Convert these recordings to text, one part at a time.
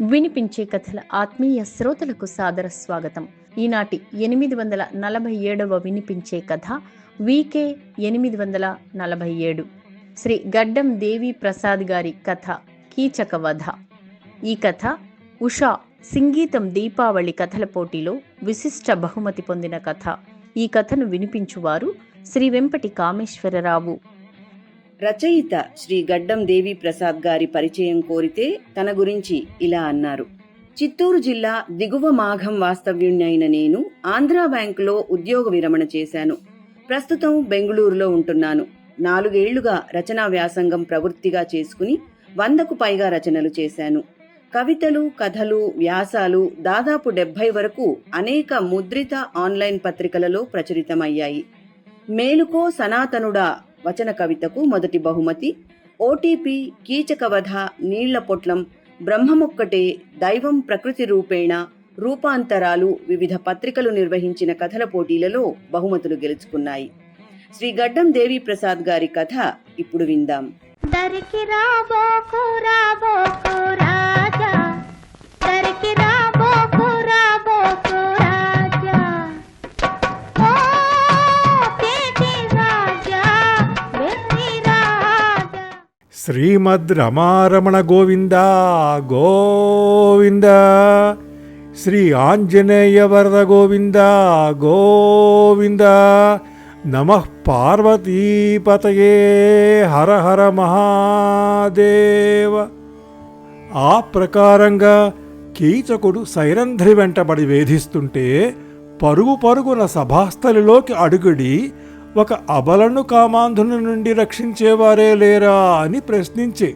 వినిపించే కథల ఆత్మీయ శ్రోతలకు సాదర స్వాగతం. ఈనాటి ఎనిమిది వందల నలభై ఏడవ వినిపించే కథ వికే ఎనిమిది వందల నలభై ఏడు. శ్రీ గడ్డం దేవి ప్రసాద్ గారి కథ కీచక వధ ఈ కథ ఉషా సంగీతం దీపావళి కథల పోటీలో విశిష్ట బహుమతి పొందిన కథ. ఈ కథను వినిపించువారు శ్రీ వెంపటి కామేశ్వరరావు. రచయిత శ్రీ గడ్డం దేవి ప్రసాద్ గారి పరిచయం కోరితే తన గురించి ఇలా అన్నారు. చిత్తూరు జిల్లా దిగువ మాఘం వాస్తవ్యుణ్ణైన అయిన నేను ఆంధ్రా బ్యాంకులో ఉద్యోగ విరమణ చేశాను. ప్రస్తుతం బెంగుళూరులో ఉంటున్నాను. నాలుగేళ్ళుగా రచనా వ్యాసంగం ప్రవృత్తిగా చేసుకుని వందకు పైగా రచనలు చేశాను. కవితలు కథలు వ్యాసాలు దాదాపు డెబ్బై వరకు అనేక ముద్రిత ఆన్లైన్ పత్రికలలో ప్రచురితమయ్యాయి. మేలుకో సనాతనుడా వచన కవితకు మొదటి బహుమతి ఓటీపీ కీచకవధ నీళ్ళ పొట్లం బ్రహ్మమొక్కటే దైవం ప్రకృతి రూపేణ రూపాంతరాలు వివిధ పత్రికలు నిర్వహించిన కథల పోటీలలో బహుమతులు గెలుచుకున్నాయి. శ్రీ గడ్డం దేవి ప్రసాద్ గారి కథ ఇప్పుడు విందాం. దరికి రాబోకు రాబోకు రాజా. దరికి రాబోకు శ్రీమద్ రమారమణ గోవింద గోవింద. శ్రీ ఆంజనేయ వరద గోవింద గోవింద. నమ పార్వతీపతయే హర హర మహాదేవ. ఆ ప్రకారంగా కీచకుడు సైరంధ్రి వెంటబడి వేధిస్తుంటే పరుగు పరుగున సభాస్థలిలోకి అడుగుడి ఒక అబలను కామాంధుని నుండి రక్షించేవారే లేరా అని ప్రశ్నించి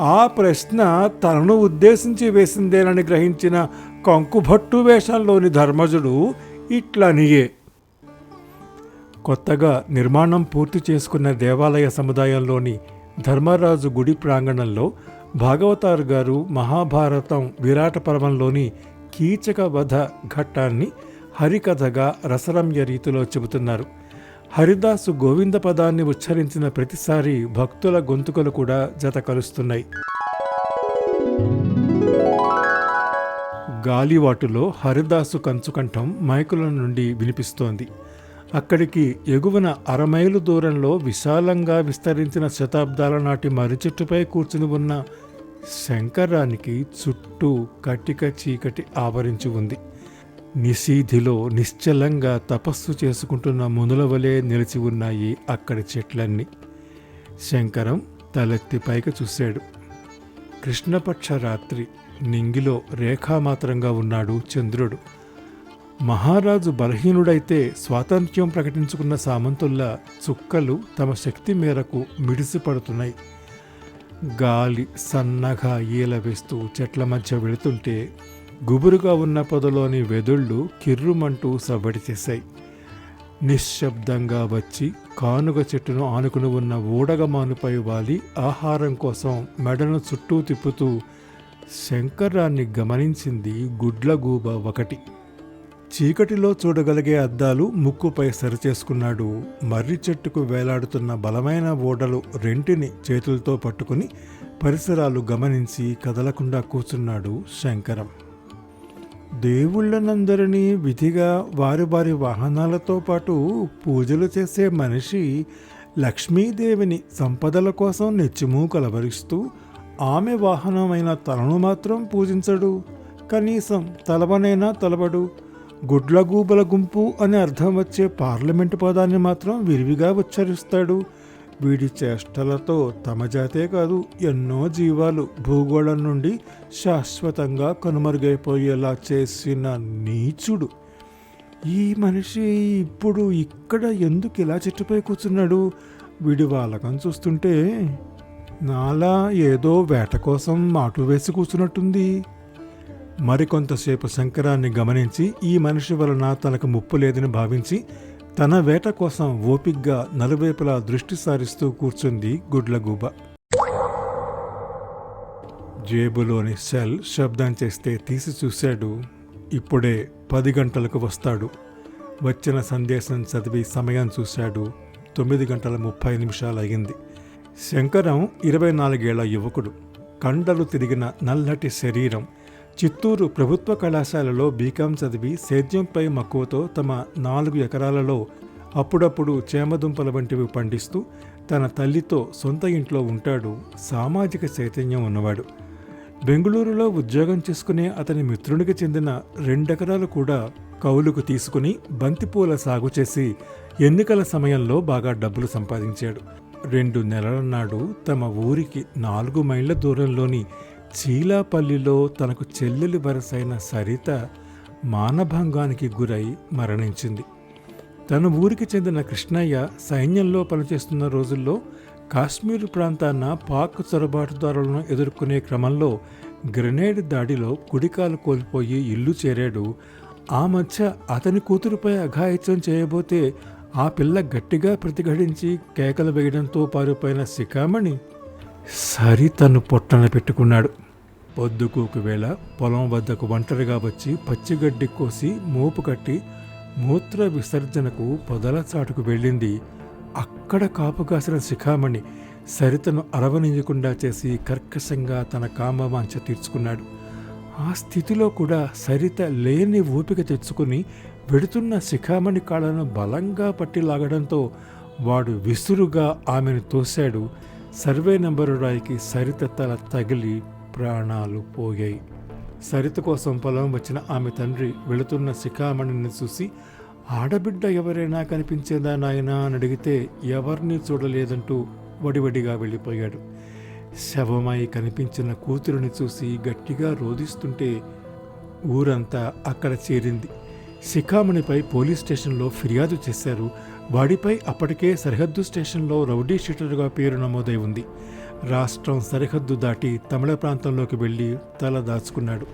ఆ ప్రశ్న తనను ఉద్దేశించి వేసిందేనని గ్రహించిన కంకుభట్టు వేషంలోని ధర్మజుడు ఇట్లనియే. కొత్తగా నిర్మాణం పూర్తి చేసుకున్న దేవాలయ సముదాయంలోని ధర్మరాజు గుడి ప్రాంగణంలో భాగవతారు గారు మహాభారతం విరాట పర్వంలోని కీచక వధ ఘట్టాన్ని హరికథగా రసరమ్య రీతిలో చెబుతున్నారు. హరిదాసు గోవింద పదాన్ని ఉచ్చరించిన ప్రతిసారి భక్తుల గొంతుకలు కూడా జత కలుస్తున్నాయి. గాలివాటులో హరిదాసు కంచుకంఠం మైకుల నుండి వినిపిస్తోంది. అక్కడికి ఎగువన అరమైలు దూరంలో విశాలంగా విస్తరించిన శతాబ్దాల నాటి మర్రిచెట్టుపై కూర్చుని ఉన్న శంకరానికి చుట్టూ కటిక చీకటి ఆవరించి ఉంది. నిశీధిలో నిశ్చలంగా తపస్సు చేసుకుంటున్న మునుల వలె నిలిచి ఉన్నాయి అక్కడి చెట్లన్నీ. శంకరం తలెత్తి పైకి చూశాడు. కృష్ణపక్ష రాత్రి నింగిలో రేఖామాత్రంగా ఉన్నాడు చంద్రుడు. మహారాజు బలహీనుడైతే స్వాతంత్ర్యం ప్రకటించుకున్న సామంతుల్లా చుక్కలు తమ శక్తి మేరకు మిడిసిపడుతున్నాయి. గాలి సన్నగా ఈల వేస్తూ చెట్ల మధ్య వెళుతుంటే గుబురుగా ఉన్న పొదలోని వెదుళ్ళు కిర్రుమంటూ సవ్వడి చేశాయి. నిశ్శబ్దంగా వచ్చి కానుగ చెట్టును ఆనుకుని ఉన్న ఊడగమానుపై వాలి ఆహారం కోసం మెడను చుట్టూ తిప్పుతూ శంకరాన్ని గమనించింది గుడ్లగూబ ఒకటి. చీకటిలో చూడగలిగే అద్దాలు ముక్కుపై సరిచేసుకున్నాడు. మర్రి చెట్టుకు వేలాడుతున్న బలమైన ఓడలు రెంటిని చేతులతో పట్టుకుని పరిసరాలు గమనించి కదలకుండా కూర్చున్నాడు శంకరం. దేవుళ్ళనందరినీ విధిగా వారి వారి వాహనాలతో పాటు పూజలు చేసే మనిషి లక్ష్మీదేవిని సంపదల కోసం నెచ్చిమూ కలవరిస్తూ ఆమె వాహనమైన తలను మాత్రం పూజించడు. కనీసం తలవనైనా తలబడు. గుడ్లగూబల గుంపు అని అర్థం వచ్చే పార్లమెంటు పదాన్ని మాత్రం విరివిగా ఉచ్చరిస్తాడు. వీడి చేష్టలతో తమ జాతే కాదు ఎన్నో జీవాలు భూగోళం నుండి శాశ్వతంగా కనుమరుగైపోయేలా చేసిన నీచుడు. ఈ మనిషి ఇప్పుడు ఇక్కడ ఎందుకు ఇలా చెట్టుపై కూర్చున్నాడు? వీడి వాళ్ళకం చూస్తుంటే నాలా ఏదో వేట కోసం మాటు వేసి కూర్చున్నట్టుంది. మరికొంతసేపు శంకరాన్ని గమనించి ఈ మనిషి వలన తనకు ముప్పు లేదని భావించి తన వేట కోసం ఓపిగ్గా నలువైపులా దృష్టి సారిస్తూ కూర్చుంది గుడ్లగూబ. జేబులోని సెల్ శబ్దం చేస్తే తీసి చూశాడు. ఇప్పుడే పది గంటలకు వస్తాడు. వచ్చిన సందేశం చదివి సమయం చూశాడు. తొమ్మిది గంటల ముప్పై నిమిషాలు అయింది శంకరం ఇరవై నాలుగేళ్ళ యువకుడు. కండలు తిరిగిన నల్లటి శరీరం. చిత్తూరు ప్రభుత్వ కళాశాలలో బీకాం చదివి సేద్యంపై మక్కువతో తమ నాలుగు ఎకరాలలో అప్పుడప్పుడు చేమదుంపల వంటివి పండిస్తూ తన తల్లితో సొంత ఇంట్లో ఉంటాడు సామాజిక చైతన్యం ఉన్నవాడు. బెంగళూరులో ఉద్యోగం చేసుకునే అతని మిత్రునికి చెందిన రెండెకరాలు కూడా కౌలుకు తీసుకుని బంతిపూల సాగు చేసి ఎన్నికల సమయంలో బాగా డబ్బులు సంపాదించాడు. రెండు నెలల నాడు తమ ఊరికి నాలుగు మైళ్ళ దూరంలోని చీలాపల్లిలో తనకు చెల్లెలి వరసైన సరిత మానభంగానికి గురై మరణించింది. తన ఊరికి చెందిన కృష్ణయ్య సైన్యంలో పనిచేస్తున్న రోజుల్లో కాశ్మీర్ ప్రాంతాన పాక్ చొరబాటుదారులను ఎదుర్కొనే క్రమంలో గ్రెనేడ్ దాడిలో కుడికాలు కోల్పోయి ఇల్లు చేరాడు. ఆ మధ్య అతని కూతురుపై అఘాయిత్యం చేయబోతే ఆ పిల్ల గట్టిగా ప్రతిఘటించి కేకలు వేయడంతో పారిపోయిన శిఖామణి సరి తను పొట్టన పెట్టుకున్నాడు. పొద్దుకు ఒకవేళ పొలం వద్దకు ఒంటరిగా వచ్చి పచ్చిగడ్డి కోసి మోపు కట్టి మూత్ర విసర్జనకు పొదల చాటుకు వెళ్ళింది. అక్కడ కాపు కాసిన శిఖామణి సరితను అరవనియకుండా చేసి కర్కశంగా తన కామవాంఛ తీర్చుకున్నాడు. ఆ స్థితిలో కూడా సరిత లేని ఓపిక తెచ్చుకుని పెడుతున్న శిఖామణి కాళ్ళను బలంగా పట్టి లాగడంతో వాడు విసురుగా ఆమెను తోశాడు. సర్వే నెంబరు రాయికి సరిత తల తగిలి ప్రాణాలు పోయాయి. సరిత కోసం పొలం వచ్చిన ఆమె తండ్రి వెళుతున్న శిఖామణిని చూసి ఆడబిడ్డ ఎవరైనా కనిపించేదా నాయనా? అని అడిగితే ఎవరిని చూడలేదంటూ వడివడిగా వెళ్ళిపోయాడు. శవమై కనిపించిన కూతురుని చూసి గట్టిగా రోధిస్తుంటే ఊరంతా అక్కడ చేరింది. శిఖామణిపై పోలీస్ స్టేషన్లో ఫిర్యాదు చేశారు వాడిపై అప్పటికే సరిహద్దు స్టేషన్లో రౌడీ షీటర్గా పేరు నమోదై ఉంది. రాష్ట్రం సరిహద్దు దాటి తమిళ ప్రాంతంలోకి వెళ్ళి తల దాచుకున్నాడు.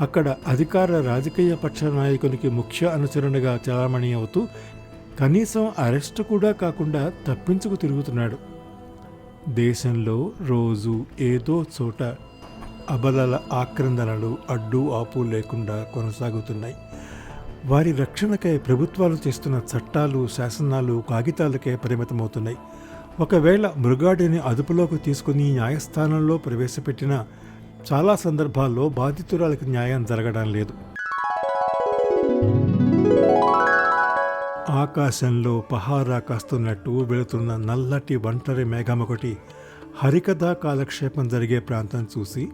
అక్కడ అధికార రాజకీయ పక్ష నాయకునికి ముఖ్య అనుచరునిగా చలామణి అవుతూ కనీసం అరెస్టు కూడా కాకుండా తప్పించుకు తిరుగుతున్నాడు. దేశంలో రోజు ఏదో చోట అబలల ఆక్రందనలు అడ్డు ఆపు లేకుండా కొనసాగుతున్నాయి. వారి రక్షణకై ప్రభుత్వాలు చేస్తున్న చట్టాలు శాసనాలు కాగితాలకే పరిమితమవుతున్నాయి. ఒకవేళ మృగాడిని అదుపులోకి తీసుకుని న్యాయస్థానంలో ప్రవేశపెట్టిన చాలా సందర్భాల్లో బాధితురాలకు న్యాయం జరగడం లేదు. ఆకాశంలో పహారా కాస్తున్నట్టు వెళుతున్న నల్లటి ఒంటరి మేఘం ఒకటి హరికథా కాలక్షేపం జరిగే ప్రాంతం చూసి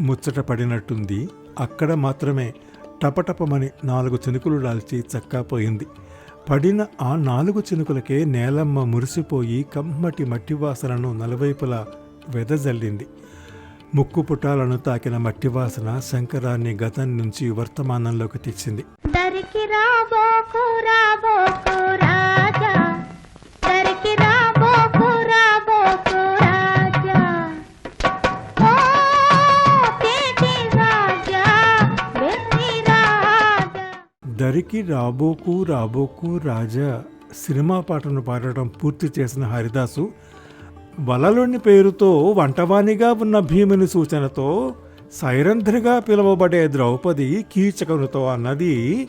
ముచ్చట పడినట్టుంది. అక్కడ మాత్రమే టపటపమని నాలుగు చినుకులు దాల్చి చక్కాపోయింది. పడిన ఆ నాలుగు చినుకులకే నేలమ్మ మురిసిపోయి కమ్మటి మట్టి వాసనను నలువైపులా వెదజల్లింది. ముక్కు పుటాలను తాకిన మట్టి వాసన శంకరాన్ని గతం నుంచి వర్తమానంలోకి తెచ్చింది. దరికి రాబోకు రాబోకు దరికి రాబోకు రాబోకు రాజా సినిమా పాటను పాడటం పూర్తి చేసిన హరిదాసు వలలోని పేరుతో వంటవానిగా ఉన్న భీముని సూచనతో సైరంధ్రిగా పిలువబడే ద్రౌపది కీచకునితో అన్నది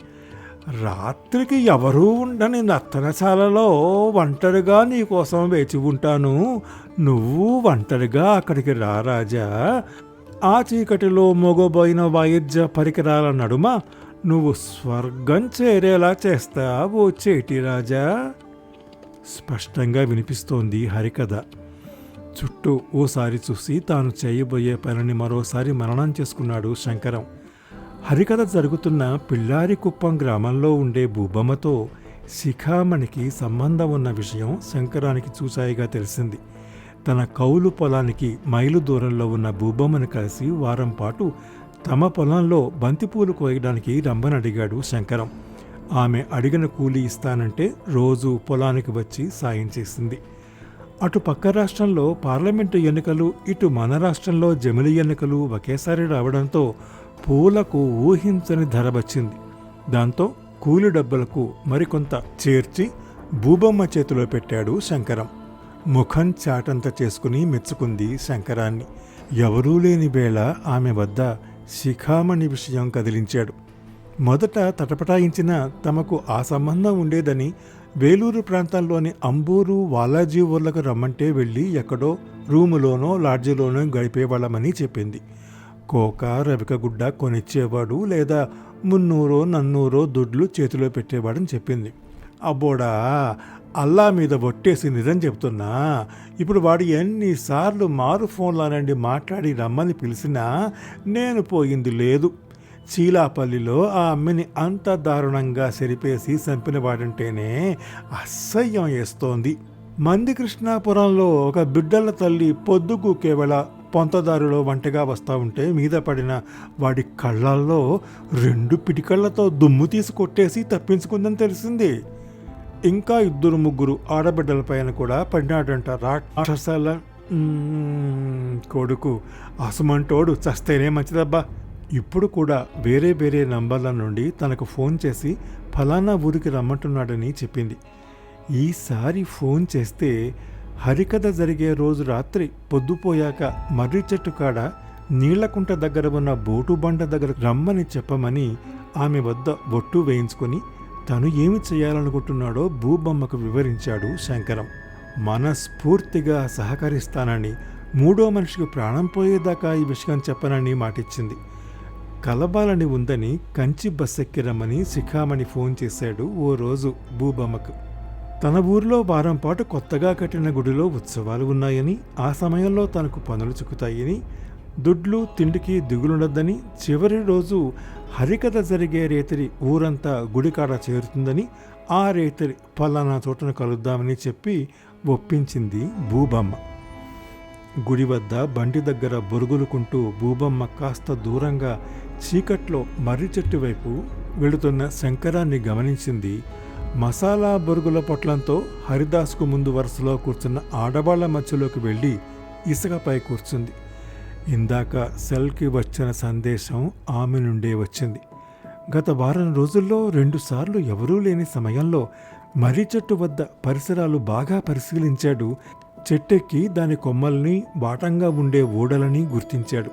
రాత్రికి ఎవరూ ఉండని నర్తనశాలలో ఒంటరిగా నీకోసం వేచి ఉంటాను. నువ్వు ఒంటరిగా అక్కడికి రా రాజా. ఆ చీకటిలో మొగబోయిన వాయిద్య పరికరాల నడుమ నువ్వు స్వర్గం చేరేలా చేస్తా ఓ చేటి రాజా. స్పష్టంగా వినిపిస్తోంది హరికథ. చుట్టూ ఓసారి చూసి తాను చేయబోయే పనిని మరోసారి మరణం చేసుకున్నాడు శంకరం. హరికథ జరుగుతున్న పిల్లారి కుప్పం గ్రామంలో ఉండే భూబమ్మతో శిఖామణికి సంబంధం ఉన్న విషయం శంకరానికి చూసాయిగా తెలిసింది. తన కౌలు పొలానికి మైలు దూరంలో ఉన్న భూబమ్మను కలిసి వారం పాటు తమ పొలంలో బంతిపూలు కోయడానికి రమ్మని అడిగాడు శంకరం. ఆమె అడిగిన కూలి ఇస్తానంటే రోజు పొలానికి వచ్చి సాయం చేసింది. అటు పక్క రాష్ట్రంలో పార్లమెంటు ఎన్నికలు ఇటు మన రాష్ట్రంలో జమిలి ఎన్నికలు ఒకేసారి రావడంతో పూలకు ఊహించని ధర వచ్చింది. దాంతో కూలి డబ్బులకు మరికొంత చేర్చి భూబొమ్మ చేతిలో పెట్టాడు శంకరం. ముఖం చాటంత చేసుకుని మెచ్చుకుంది శంకరాన్ని. ఎవరూ లేని వేళ ఆమె వద్ద శిఖామణి విషయం కదిలించాడు. మొదట తటపటాయించిన తమకు ఆ సంబంధం ఉండేదని వేలూరు ప్రాంతంలోని అంబూరు వాలాజీ ఊర్లకు రమ్మంటే వెళ్ళి ఎక్కడో రూములోనో లాడ్జిలోనో గడిపేవాళ్ళమని చెప్పింది. కోక రవికగుడ్డ కొనిచ్చేవాడు లేదా మున్నూరో నన్నూరో దుడ్లు చేతిలో పెట్టేవాడని చెప్పింది. అబ్బోడా! అల్లా మీద ఒట్టేసి నిజం చెప్తున్నా ఇప్పుడు వాడు ఎన్నిసార్లు మారు ఫోన్లోనండి మాట్లాడి రమ్మని పిలిచినా నేను పోయింది లేదు. చీలాపల్లిలో ఆ అమ్మిని అంత దారుణంగా సరిపేసి చంపిన వాడంటేనే అసహ్యం వేస్తోంది. మంది కృష్ణాపురంలో ఒక బిడ్డల తల్లి పొద్దుకు కేవల పొంతదారిలో వంటగా వస్తూ ఉంటే మీద పడిన వాడి కళ్ళల్లో రెండు పిటికళ్ళతో దుమ్ము తీసి కొట్టేసి తప్పించుకుందని తెలిసింది. ఇంకా ఇద్దరు ముగ్గురు ఆడబిడ్డల పైన కూడా పడినాడంట రాక్షసాల కొడుకు. అసుమంటోడు చస్తేనే మంచిదబ్బా. ఇప్పుడు కూడా వేరే వేరే నంబర్ల నుండి తనకు ఫోన్ చేసి ఫలానా ఊరికి రమ్మంటున్నాడని చెప్పింది. ఈసారి ఫోన్ చేస్తే హరికథ జరిగే రోజు రాత్రి పొద్దుపోయాక మర్రి చెట్టు కాడ నీళ్ళకుంట దగ్గర ఉన్న బోటు బండ దగ్గర రమ్మని చెప్పమని ఆమె వద్ద బొట్టు వేయించుకొని తను ఏమి చేయాలనుకుంటున్నాడో భూబొమ్మకు వివరించాడు శంకరం. మనస్ఫూర్తిగా సహకరిస్తానని మూడో మనిషికి ప్రాణం పోయేదాకా ఈ విషయం చెప్పనని మాటిచ్చింది. కలబాలని ఉందని కంచి బస్సెక్కి రమ్మని శిఖామణి ఫోన్ చేశాడు ఓ రోజు భూబొమ్మకు. తన ఊర్లో వారం పాటు కొత్తగా కట్టిన గుడిలో ఉత్సవాలు ఉన్నాయని ఆ సమయంలో తనకు పనులు చిక్కుతాయని దుడ్లు తిండికి దిగులుండద్దని చివరి రోజు హరికథ జరిగే రేతిరి ఊరంతా గుడికాడ చేరుతుందని ఆ రేతిరి పలానా చోటను కలుద్దామని చెప్పి ఒప్పించింది భూబమ్మ. గుడి వద్ద బండి దగ్గర బొరుగులుకుంటూ భూబమ్మ కాస్త దూరంగా చీకట్లో మర్రి చెట్టు వైపు వెళుతున్న శంకరాన్ని గమనించింది. మసాలా బొరుగుల పొట్లంతో హరిదాస్కు ముందు వరుసలో కూర్చున్న ఆడవాళ్ళ మధ్యలోకి వెళ్ళి ఇసుకపై కూర్చుంది. ఇందాక సెల్కి వచ్చిన సందేశం ఆమె నుండే వచ్చింది. గత వారం రోజుల్లో రెండుసార్లు ఎవరూ లేని సమయంలో మర్రి చెట్టు వద్ద పరిసరాలు బాగా పరిశీలించాడు. చెట్టెక్కి దాని కొమ్మల్ని వాటంగా ఉండే ఓడలని గుర్తించాడు.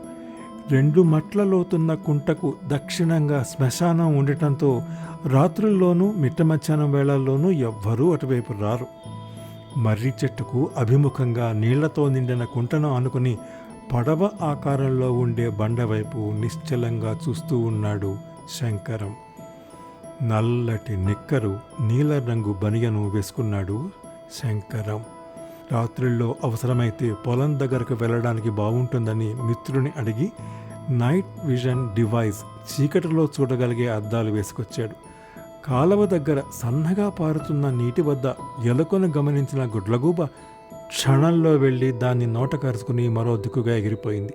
రెండు మట్ల లోతున్న కుంటకు దక్షిణంగా శ్మశానం ఉండటంతో రాత్రుల్లోనూ మిట్ట మధ్యాహ్నం వేళల్లోనూ ఎవ్వరూ అటువైపు రారు. మర్రి చెట్టుకు అభిముఖంగా నీళ్ళతో నిండిన కుంటను ఆనుకుని పడవ ఆకారంలో ఉండే బండ వైపు నిశ్చలంగా చూస్తూ ఉన్నాడు శంకరం. నల్లటి నిక్కరు నీల రంగు బనియను వేసుకున్నాడు శంకరం. రాత్రిల్లో అవసరమైతే పొలం దగ్గరకు వెళ్ళడానికి బాగుంటుందని మిత్రుని అడిగి నైట్ విజన్ డివైస్ చీకటిలో చూడగలిగే అద్దాలు వేసుకొచ్చాడు. కాలవ దగ్గర సన్నగా పారుతున్న నీటి వద్ద ఎలుకను గమనించిన గుడ్లగూబ క్షణంలో వెళ్ళి దాన్ని నోట కరుచుకుని మరో దిక్కుగా ఎగిరిపోయింది.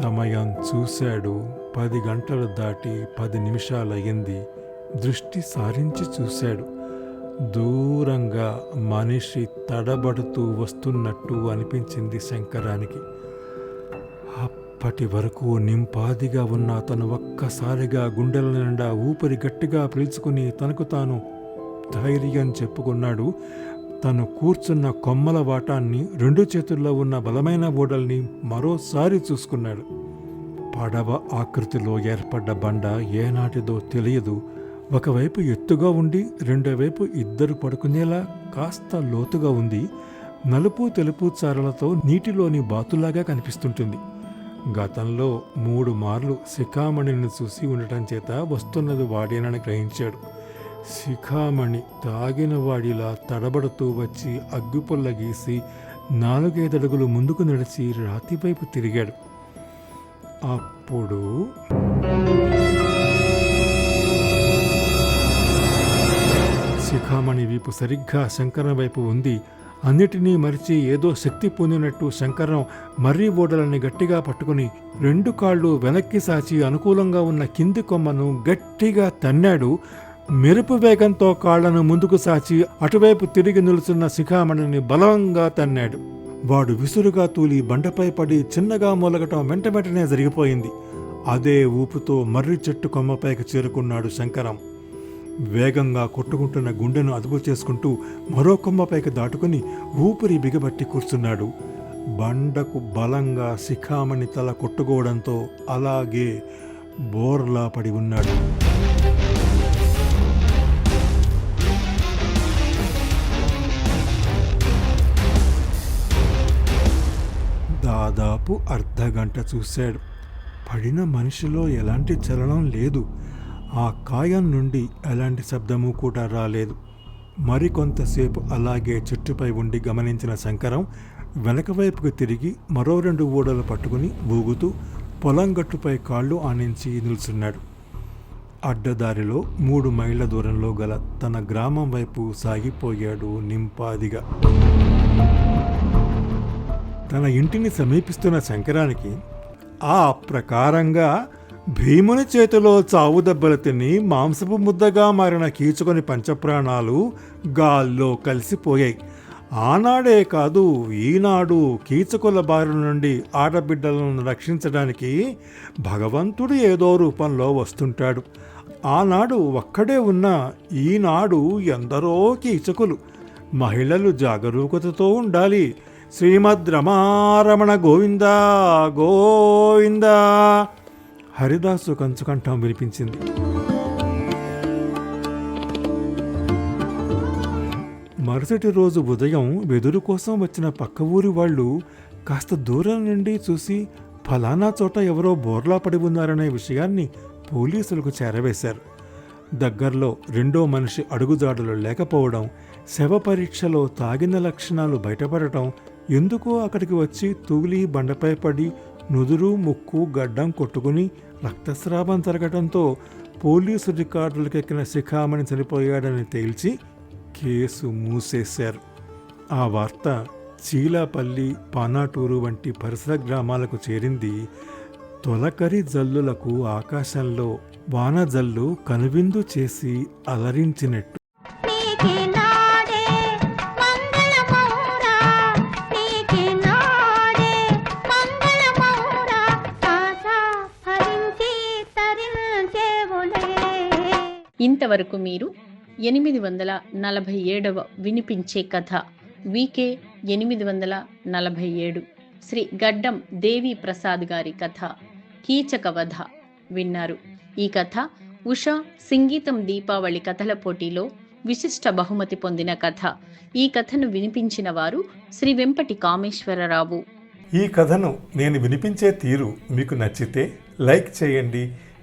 సమయం చూశాడు. పది గంటలు దాటి పది నిమిషాలు అయ్యింది దృష్టి సారించి చూశాడు. దూరంగా మనిషి తడబడుతూ వస్తున్నట్టు అనిపించింది శంకరానికి. అప్పటి వరకు నింపాదిగా ఉన్న అతను ఒక్కసారిగా గుండెల నిండా ఊపిరి గట్టిగా పీల్చుకుని తనకు తాను ధైర్యం చెప్పుకున్నాడు. తను కూర్చున్న కొమ్మల వాటాన్ని రెండు చేతుల్లో ఉన్న బలమైన ఓడల్ని మరోసారి చూసుకున్నాడు. పడవ ఆకృతిలో ఏర్పడ్డ బండ ఏనాటిదో తెలియదు. ఒకవైపు ఎత్తుగా ఉండి రెండో వైపు ఇద్దరు పడుకునేలా కాస్త లోతుగా ఉంది. నలుపు తెలుపు చారలతో నీటిలోని బాతులాగా కనిపిస్తుంటుంది. గతంలో మూడు మార్లు శిఖామణిని చూసి ఉండటం చేత వస్తున్నది వాడేనని గ్రహించాడు. శిఖామణి తాగిన వాడిలా తడబడుతూ వచ్చి అగ్గిపుల్ల గీసి నాలుగైదడుగులు ముందుకు నడిచి రాతివైపు తిరిగాడు. అప్పుడు శిఖామణి వీపు సరిగ్గా శంకరం వైపు ఉంది. అన్నిటినీ మరిచి ఏదో శక్తి పొందినట్టు శంకరం మర్రి ఓడలని గట్టిగా పట్టుకుని రెండు కాళ్ళు వెనక్కి సాచి అనుకూలంగా ఉన్న కింది కొమ్మను గట్టిగా తన్నాడు. మెరుపు వేగంతో కాళ్ళను ముందుకు సాచి అటువైపు తిరిగి నిలుచున్న శిఖామణిని బలంగా తన్నాడు. వాడు విసురుగా తూలి బండపై పడి చిన్నగా మూలగటం వెంట వెంటనే జరిగిపోయింది. అదే ఊపుతో మర్రి చెట్టు కొమ్మపైకి చేరుకున్నాడు శంకరం. వేగంగా కొట్టుకుంటున్న గుండెను అదుపు చేసుకుంటూ మరో కొమ్మపైకి దాటుకుని ఊపిరి బిగబట్టి కూర్చున్నాడు. బండకు బలంగా శిఖామణి తల కొట్టుకోవడంతో అలాగే బోర్లా పడి ఉన్నాడు. దాదాపు అర్ధగంట చూశాడు. పడిన మనిషిలో ఎలాంటి చలనం లేదు. ఆ కాయం నుండి ఎలాంటి శబ్దము కూడా రాలేదు. మరికొంతసేపు అలాగే చెట్టుపై ఉండి గమనించిన శంకరం వెనక వైపుకు తిరిగి మరో రెండు ఊడలు పట్టుకుని ఊగుతూ పొలం గట్టుపై కాళ్ళు ఆనించి నిల్చున్నాడు. అడ్డదారిలో మూడు మైళ్ళ దూరంలో గల తన గ్రామం వైపు సాగిపోయాడు నింపాదిగా. తన ఇంటిని సమీపిస్తున్న శంకరానికి ఆ ప్రకారంగా భీముని చేతిలో చావు దెబ్బలు తిని మాంసపు ముద్దగా మారిన కీచుకొని పంచప్రాణాలు గాల్లో కలిసిపోయాయి. ఆనాడే కాదు ఈనాడు కీచకుల బారి నుండి ఆడబిడ్డలను రక్షించడానికి భగవంతుడు ఏదో రూపంలో వస్తుంటాడు. ఆనాడు ఒక్కడే ఉన్న ఈనాడు ఎందరో కీచకులు. మహిళలు జాగరూకతతో ఉండాలి. శ్రీమద్ రమారమణ గోవింద. గోవింద హరిదాసు కంచుకంఠం వినిపించింది. మరుసటి రోజు ఉదయం వెదురు కోసం వచ్చిన పక్క ఊరి వాళ్ళు కాస్త దూరం నుండి చూసి ఫలానా చోట ఎవరో బోర్లా పడి ఉన్నారనే విషయాన్ని పోలీసులకు చేరవేశారు. దగ్గరలో రెండో మనిషి అడుగుజాడలు లేకపోవడం శవ పరీక్షలో తాగిన లక్షణాలు బయటపడటం ఎందుకో అక్కడికి వచ్చి తూలి బండపై పడి నుదురు ముక్కు గడ్డం కొట్టుకుని రక్తస్రావం జరగడంతో పోలీసు రికార్డులకెక్కిన శిఖామణి చనిపోయాడని తేల్చి కేసు మూసేశారు. ఆ వార్త చీలాపల్లి పానాటూరు వంటి పరిసర గ్రామాలకు చేరింది. తొలకరి జల్లులకు ఆకాశంలో వాన జల్లు కనువిందు చేసి అలరించినట్టు ఇంతవరకు మీరు ఎనిమిది వందల నలభై ఏడవ వినిపించే కథ. వికే ఎనిమిది వందల నలభై ఏడు. శ్రీ గడ్డం దేవి ప్రసాద్ గారి కథ. కీచక వధ విన్నారు. ఈ కథ ఉషా సంగీతం దీపావళి కథల పోటీలో విశిష్ట బహుమతి పొందిన కథ. ఈ కథను వినిపించిన వారు శ్రీ వెంపటి కామేశ్వరరావు. ఈ కథను నేను వినిపించే తీరు మీకు నచ్చితే లైక్ చేయండి